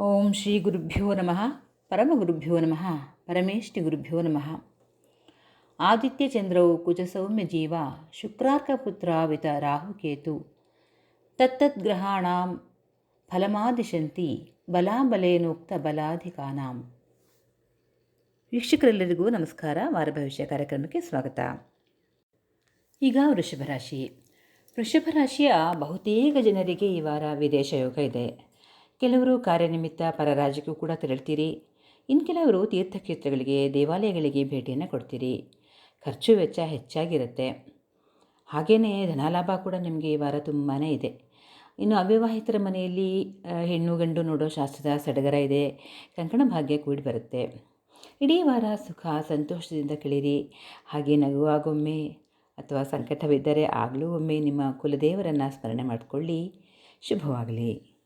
ಓಂ ಶ್ರೀ ಗುರುಭ್ಯೋ ನಮಃ. ಪರಮಗುರುಭ್ಯೋ ನಮಃ. ಪರಮೇಷ್ಠಿ ಗುರುಭ್ಯೋ ನಮಃ. ಆದಿತ್ಯಚಂದ್ರೌ ಕುಜಸೌಮ್ಯ ಜೀವ ಶುಕ್ರಾರ್ಕಪುತ್ರಾವಿತ ರಾಹುಕೇತು ತತ್ತದ್ಗ್ರಹಾಣಾಂ ಫಲಮಾದಿಶಂತಿ ಬಲಾಬಲೇನೋಕ್ತ ಬಲಾಧಿಕಾನಾಂ. ವೀಕ್ಷಕರೆಲ್ಲರಿಗೂ ನಮಸ್ಕಾರ. ವಾರ ಭವಿಷ್ಯ ಕಾರ್ಯಕ್ರಮಕ್ಕೆ ಸ್ವಾಗತ. ಈಗ ವೃಷಭ ರಾಶಿ. ವೃಷಭ ರಾಶಿಯ ಬಹುತೇಕ ಜನರಿಗೆ ಈ ವಾರ ವಿದೇಶ ಯೋಗ ಇದೆ. ಕೆಲವರು ಕಾರ್ಯನಿಮಿತ್ತ ಪರ ರಾಜ್ಯಕ್ಕೂ ಕೂಡ ತೆರಳ್ತೀರಿ. ಇನ್ನು ಕೆಲವರು ತೀರ್ಥಕ್ಷೇತ್ರಗಳಿಗೆ, ದೇವಾಲಯಗಳಿಗೆ ಭೇಟಿಯನ್ನು ಕೊಡ್ತೀರಿ. ಖರ್ಚು ವೆಚ್ಚ ಹೆಚ್ಚಾಗಿರುತ್ತೆ. ಹಾಗೆಯೇ ಧನಲಾಭ ಕೂಡ ನಿಮಗೆ ಈ ವಾರ ತುಂಬಾ ಇದೆ. ಇನ್ನು ಅವಿವಾಹಿತರ ಮನೆಯಲ್ಲಿ ಹೆಣ್ಣು ಗಂಡು ನೋಡೋ ಶಾಸ್ತ್ರದ ಸಡಗರ ಇದೆ. ಕಂಕಣ ಭಾಗ್ಯ ಕೂಡಿ ಬರುತ್ತೆ. ಇಡೀ ವಾರ ಸುಖ, ಸಂತೋಷದಿಂದ ಕಳೀರಿ. ಹಾಗೆ ನಗುವಾಗೊಮ್ಮೆ ಅಥವಾ ಸಂಕಟವಿದ್ದರೆ ಆಗಲೂ ಒಮ್ಮೆ ನಿಮ್ಮ ಕುಲದೇವರನ್ನು ಸ್ಮರಣೆ ಮಾಡಿಕೊಳ್ಳಿ. ಶುಭವಾಗಲಿ.